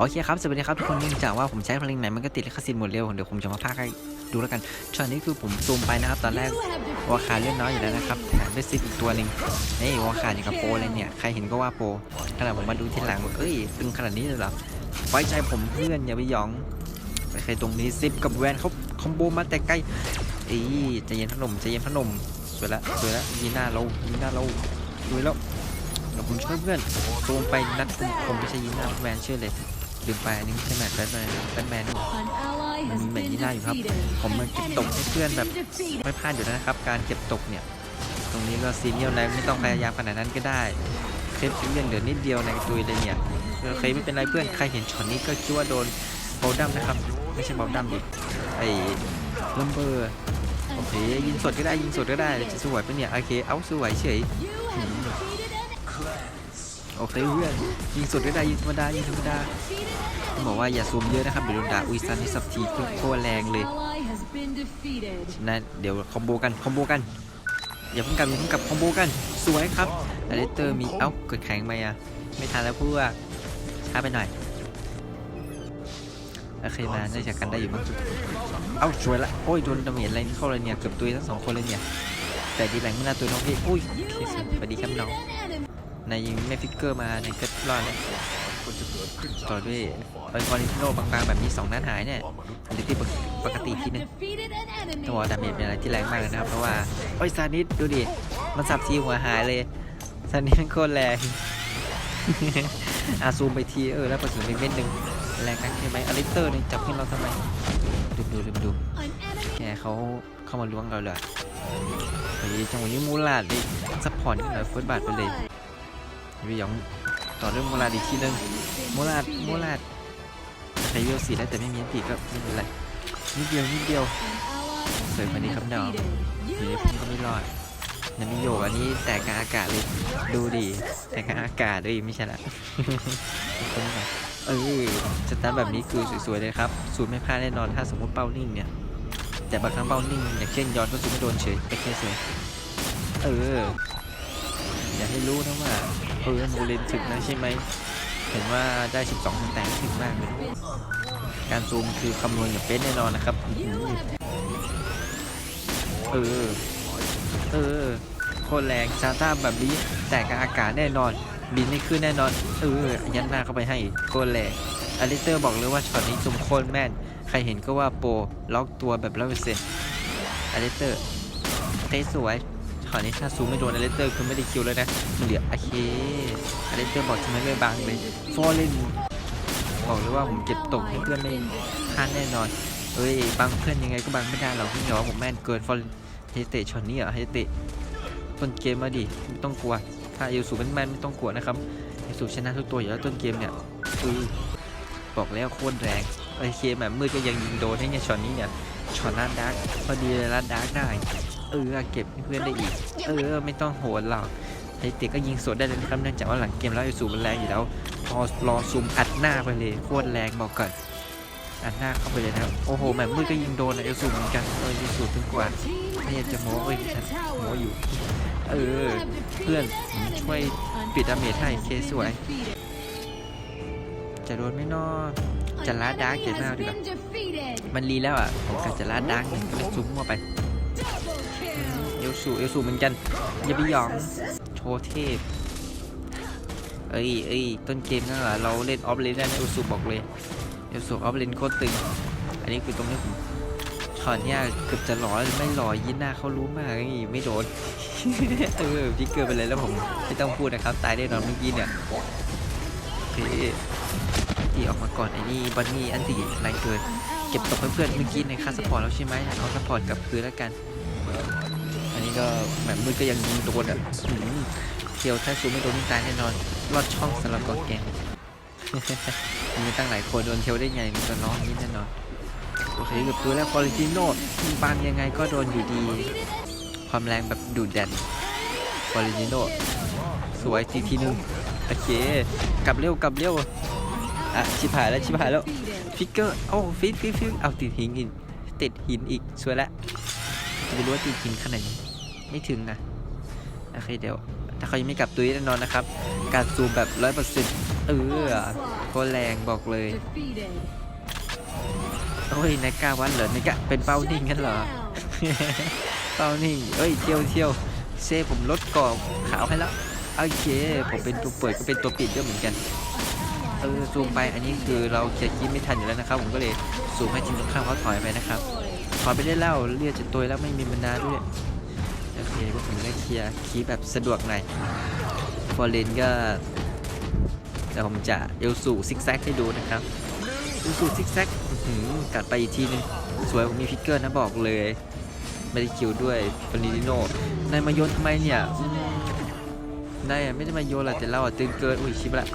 โอเคครับ สวัสดีครับทุกคนเนื่องจากว่าผมใช้เพลงไหนมันก็ติดลิขสิทธิ์หมดเร็วเดี๋ยวผมจะมาพากให้ดูแล้วกันช็อตนี้คือผมซูมไปนะครับ ตอนแรกวาคาเล่นน้อยอยู่แล้วนะครับแถมด้วยซิปอีกตัวหนึ่งนี่วาคาอย่างกับโปเลยเนี่ย ใครเห็นก็ว่าโปรขณะผมมาดูทีหลังบอกเอ้ยตึงขนาดนี้เลยหรอไว้ใจผมเพื่อนอย่าไปยองไปใครตรงนี้ซิปกับแวนเขาคอมโบมาแต่ไกลเอ้ยใจเย็นพนมใจเย็นพนมสวยละสวยละยีหน้าเรายีหน้าเราสวยแล้วเดี๋ยวผมช่วยเพื่อนซูมไปนัดผมผมไม่ใช่ยีหน้าแวนเชื่อเลย ลืมไปอันนี้ไม่ใช่แมทแบทแมนแบทแมนนี่มันมีเหมือนยีน่าอยู่ครับ ผมผมมัมันนเก็เก็บบตตกกให้ให้เพื่เพื่ออนนแบแบบบไม่พลาดอยู่แล้วนะครับ การเก็บตกเนี่ย ตรงนี้ก็ซีเนียลไลฟ์ไม่ต้องพยายามขนาดนั้นก็ได้เคสเรื่องเหลือนิดเดียวในตุยเลยเนี่ยโอเคไม่เป็นไรเพื่อนใครเห็นช็อตนี้ก็คิดว่าโดนเบลดัมนะครับ ไม่ใช่เบลดัมดิไอ้ลัมเบอร์โอเคยิงสดก็ได้ยิงสดก็ได้จะสวยปะเนี่ยโอเคเอาสวยเฉย โอเคเพื่อนยิงสดก็ได้ยิงธรรมดายิงธรรมดาต้องบอกว่าอย่าซูมเยอะนะครับเดี๋ยวโดนด่าอุยซันที่สับทีโคตรแรงเลยนะเดี๋ยวคอมโบกันคอมโบกันอย่าเพิ่งกลับอย่าเพิ่งกลับคอมโบกันสวยครับอเลสเตอร์มีเอ้าเกิดแข็งไหมอะไม่ทันแล้วพวกช้าไปหน่อยโอเคมาน่าจะกันได้อยู่มั้งเอ้าสวยละโอ้ยโดนดาเมจอะไรนี่เข้าเลยเนี่ยเกือบตุยทั้งสองคนเลยเนี่ยแต่ดีแรงไม่น่าตุยน้องพี่อุ้ยโอเคสวัสดีครับน้อง ในยิงแม่ฟิกเกอร์มาในก็รอดแล้วต่อด้วยเอ้ยฟอรินโนบางๆแบบนี้สองนัดหายเนี่ยหรือที่ปกติทีนึงต้องบอกว่าดาเมจเป็นอะไรที่แรงมากเลยนะครับ เพราะว่าโอ้ยซานิสดูดิ มันสับทีหัวหายเลยซานิสมันโคตรแรงอาซูมไปทีเออแล้วประสุนไปเม็ดหนึ่งแรงนักใช่ไหมอลิสเตอร์นี่จับขึ้นเราทำไมดูดูดูดูแกเขาเข้ามาล้วงเราเลยเฮ้ยจังหวะนี้มูลาดดิซัพพอร์ตนิดหน่อยเฟิร์สบาทไปเลยอย่า ไปหยองต่อเรื่องโมลาดอีกทีนึงโมลาดมูลาดใช้เวลสีได้แต่ไม่มีอันติก็ไม่เป็นไรนิดเดียวนิดเดียวสวยกว่านี้ครับน้องหรือผมก็ไม่รอดนันมิโยอันนี้แตกกลางอากาศเลยดูดิแตกกลางอากาศเลยไม่ใช่ละเออสตาร์ทแบบนี้คือสวยๆเลยครับสูตรไม่พลาดแน่นอนถ้าสมมติเป้านิ่งเนี่ยแต่บางครั้งเป้านิ่งอย่างเช่นย้อนก็สูไม่โดนเฉยโอเคสวยเอออย่าให้รู้นะว่า ออโมเลนถึงนะใช่ไหมเห็นว่าได้ 12คะแนนถึงมากเลย การซูมคือคำนวณอย่างเป๊ะแน่นอนนะครับอื้อหือเออ เออ โคตรแรงซาต้าแบบนี้แตกกลางอากาศแน่นอน บินไม่ขึ้นแน่นอน เออ ยัดหน้าเข้าไปให้ โคตรแรงอลิสเตอร์บอกเลยว่าช็อตนี้จุมโคตรแม่น ใครเห็นก็ว่าโปรล็อกตัวแบบร้อยเปอร์เซ็นต์อลิสเตอร์เตะสวย ช็อตนี้ถ้าซูมไม่โดนอเลสเตอร์คือไม่ได้คิวแล้วนะมันเหลือโอเคอเลสเตอร์บอกทำไมไม่บังเลยฟอร์เรนบอกเลยว่าผมเก็บตกให้เพื่อนไม่พลาดแน่นอนเอ้ยบังเพื่อนยังไงก็บังไม่ได้หรอกพี่เหรอผมแม่นเกินฟอร์เฮเตชอตนี้เหรอเฮเตต้นเกมมาดิไม่ต้องกลัว ถ้าเอลสูเป็นแมนไม่ต้องกลัวนะครับเอลสูชนะทุกตัวอยู่แล้วต้นเกมเนี่ยอุ้ยบอกแล้วโคตรแรงโอเคแบบมืดก็ยังยิงโดนให้เนี่ยช็อตนี้เนี่ย ช็อตลัดดาร์กพอดีเลยลัดดาร์กได้ เออเก็บให้เพื่อนได้อีก เออไม่ต้องโหดหรอกเฮเตะก็ยิงสวนได้เลยนะครับเนื่องจากว่าหลังเกมแล้วเอลสูมันแรงอยู่แล้ว พอรอซูมอัดหน้าไปเลยโคตรแรงบอกก่อนอันหน้าเข้าไปเลยนะครับโอ้โหแบบมืดก็ยิงโดนนะเอลสูเหมือนกันเออเอลสูถึงกว่าไม่อยากจะโม้เอ้ยฉันโม้อยู่ เออ เพื่อนช่วยปิดดาเมจให้เคสวย จะโดนไม่นอ จะลาดาร์กเก็บหน้าดีกว่ามันรีแล้วอะผมกะจะลาดาร์กหนึ่งก็เลยซุ่มมั่วไปเอลสูเอลสูเหมือนกันอย่าไปยองโชว์เทพเอ้ยเอ้ยต้นเกมนั่นแหละเราเล่นออฟเลนได้นเอลสูบอกเลยเอลสูออฟเลนโคตรตึง อันนี้คือตรงนี้ผมช็อตเนี่ยเกือบจะหลอไม่หลอยินหน้าเขารู้มากนี่ไม่โดนเออพิกเกอร์ไปเลยแล้วผมไม่ต้องพูดนะครับ ตายแน่นอนเมื่อกี้เนี่ยโอเค ที่ออกมาก่อนไอ้นี่บันนี่อันตีแรงเกินเก็บตกเพื่อนเมื่อกี้ในค่าสปอร์ตแล้วใช่ไหมเอาสปอร์ตกับคืนแล้วกัน อันนี้ก็แบบมืดก็ยังยิงโดนอะเคียวถ้าซูไม่โดนนี่ตายแน่นอนรอดช่องสำหรับกองแกงมีตั้งหลายคนโดนเทลได้ไงมันก็น้องนี้แน่นอนโอเคเกับตัวแล้วคอริจิโน่บางยังไงก็โดนอยู่ดี ความแรงแบบดุดันคอริจิโน่สวยทีทีหนึงโอเคกลับเร็วกลับเร็ว อะชิบหายแล้วชิบหายแล้วฟิกเกอร์โอ้ฟิตฟิตฟิตเอาติดหินอีกติดหินอีกสวยละจะไปรู้ว่าติดหินขนาดนี้ไม่ถึงนะโอเคเดี๋ยว ถ้าเขายังไม่กลับตัวแน่นอนนะครับ การซูมแบบร้อยเปอร์เซ็นต์เออโคแรงบอกเลยโอ้ยนายกล้าวัดเหรอนายกะเป็นเป้านิ่งกันเหรอเป้านิ่งเอ้ยเที่ยวเที่ยวเซ่ผมลดกรอบขาวให้แล้วโอเค ผมเป็นตัวเปิดก็เป็นตัวปิดด้วยเหมือนกัน เออซูมไปอันนี้คือเราเคลียร์คีย์ไม่ทันอยู่แล้วนะครับ ผมก็เลยซูมให้ทีมตรงข้ามเขาถอยไปนะครับถอยไปได้แล้วเลือดจะตัวแล้วไม่มีมานาด้วยโอเคพวกผมได้เคลียร์คีแบบสะดวกหน่อยฟอร์เรนก็เดี๋ยวผมจะเอลสู่ซิกแซกให้ดูนะครับเอลสู่ซิกแซกหือกัดไปอีกทีนึงสวยผมมีฟิกเกอร์นะบอกเลยไม่ได้คิวด้วยฟอร์นิโนนายมาโยนทำไมเนี่ย อืมนายอะไม่ได้มาโยนหรอกแต่เราอะตึงเกินอุ้ยชิบละ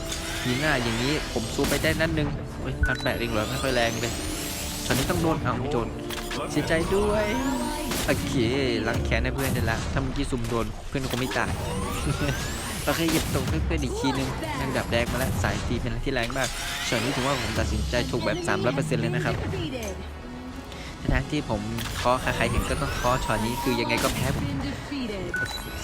ยิงหน้าอย่างนี้ผมซูมไปได้นัดหนึงโอ้ยพันแปดเองเหรอไม่ค่อยแรงเลยตอนนี้ต้องโดนเอาโจนเสียใจด้วยโอเคล้างแค้นให้เพื่อนได้ละถ้าเมื่อกี้ซุ่มโดนเพื่อนคงไม่ตายโอเคยหยิบตรงเพื่อนๆอีกทีนึงยังดับแดงมาแล้วสายตีเป็นอะไรที่แรงมากช็อตนี้ถือว่าผมตัดสินใจถูกแบบ300%เลยนะครับ ทั้งที่ผมท้อใครๆเห็นก็ต้องท้อช็อตนี้คือยังไงก็แพ้ผม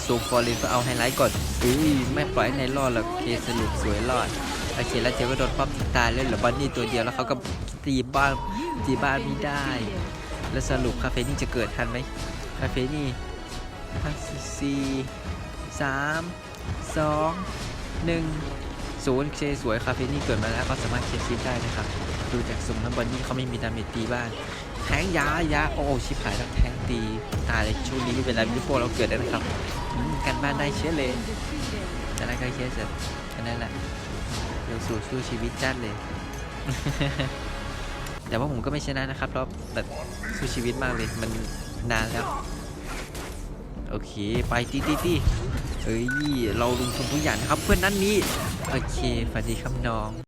ซูมฟอร์เรนก็เอาไฮไลท์ก่อนอุ้ยไม่ปล่อยในรอดหรอกเคสรุปสวยรอดโอเคแล้วเจลก็โดนป้อมทิ้งตายเลยเหลือบอนนี่ตัวเดียวแล้วเขาก็ตีบ้านตีบ้านไม่ได้ แล้วสรุปคาเฟนี่จะเกิดทันไหมคาเฟนี่ห้าสี่สามสองหนึ่งศูนย์เคสวยคาเฟนี่เกิดมาแล้วก็สามารถเคลียร์ชีพได้นะครับ ดูจากสุ่มน้ำบอลนี่เขาไม่มีดาเมจตีบ้าน แทงยายาโอ้ชิบหายแล้วแทงตีตายเลยช่วงนี้เวลาวิโฟเราเกิดแล้นะครับกันบ้านได้เชื่อเลย Been defeated. แต่นั้นก็เคสเสร็จแค่นั้นแหละเดี๋ยวสู่สู้ชีวิตจัดเลย แต่ว่าผมก็ไม่ชนะนะครับเพราะแบบสู้ชีวิตมากเลยมันนานแล้ว โอเค ไปตีตีตีเฮ้ย เราลงทุนทุกอย่างนะครับ เพื่อนนั้นนี้ โอเคฝันดีครับน้อง